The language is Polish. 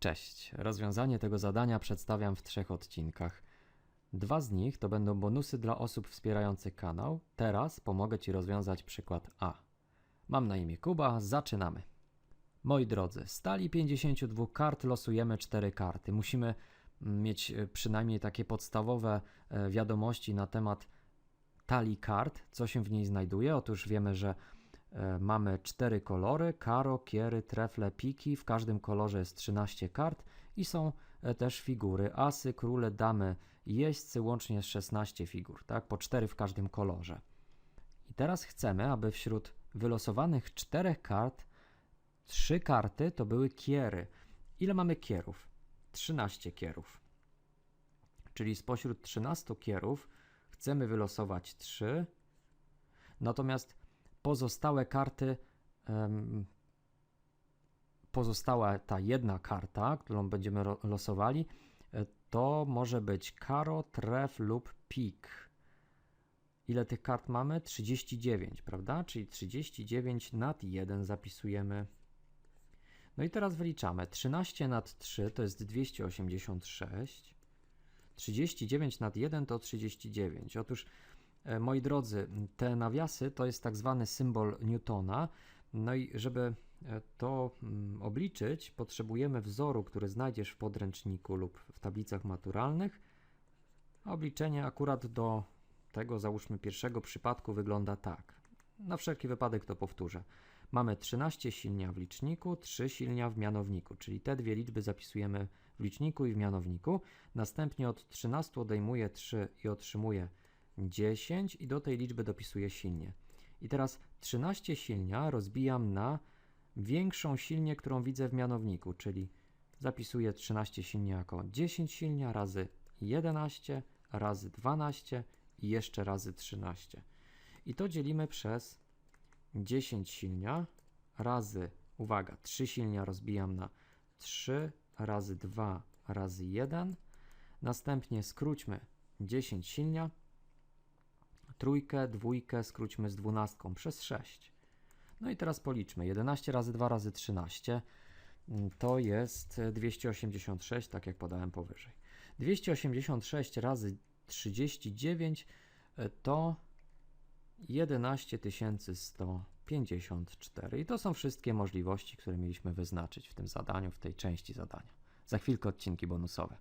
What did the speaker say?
Cześć. Rozwiązanie tego zadania przedstawiam w trzech odcinkach. Dwa z nich to będą bonusy dla osób wspierających kanał. Teraz pomogę Ci rozwiązać przykład A. Mam na imię Kuba, zaczynamy. Moi drodzy, z talii 52 kart losujemy 4 karty. Musimy mm, mieć e, przynajmniej takie podstawowe e, wiadomości na temat talii kart, co się w niej znajduje. Otóż wiemy, że mamy cztery kolory: karo, kiery, trefle, piki. W każdym kolorze jest 13 kart i są e, też figury: asy, króle, damy, jeźdźcy, łącznie jest 16 figur, tak? Po 4 w każdym kolorze. I teraz chcemy, aby wśród wylosowanych czterech kart trzy karty to były kiery. Ile mamy kierów? 13 kierów. Czyli spośród 13 kierów chcemy wylosować 3, natomiast pozostałe karty, pozostała ta jedna karta, którą będziemy losowali, e, to może być karo, tref lub pik. Ile tych kart mamy? 39, prawda? Czyli 39 nad 1 zapisujemy. No i teraz wyliczamy. 13 nad 3 to jest 286. 39 nad 1 to 39. Otóż, moi drodzy, te nawiasy to jest tak zwany symbol Newtona. No i żeby e, to mm, obliczyć, potrzebujemy wzoru, który znajdziesz w podręczniku lub w tablicach maturalnych. Obliczenie akurat do tego, załóżmy, pierwszego przypadku wygląda tak. Na wszelki wypadek to powtórzę. Mamy 13 silnia w liczniku, 3 silnia w mianowniku, czyli te dwie liczby zapisujemy w liczniku i w mianowniku. Następnie od 13 odejmuję 3 i otrzymuję 10 i do tej liczby dopisuję silnie. I teraz 13 silnia rozbijam na większą silnię, którą widzę w mianowniku, czyli zapisuję 13 silnia jako 10 silnia razy 11 razy 12 i jeszcze razy 13. I to dzielimy przez 10 silnia razy, uwaga, 3 silnia rozbijam na 3 razy 2 razy 1. Następnie skróćmy 10 silnia. Trójkę, dwójkę skróćmy z dwunastką przez 6. No i teraz policzmy. 11 razy 2 razy 13 mm, to jest 286, tak jak podałem powyżej. 286 razy 39 e, to 11 154. I to są wszystkie możliwości, które mieliśmy wyznaczyć w tym zadaniu, w tej części zadania. Za chwilkę odcinki bonusowe.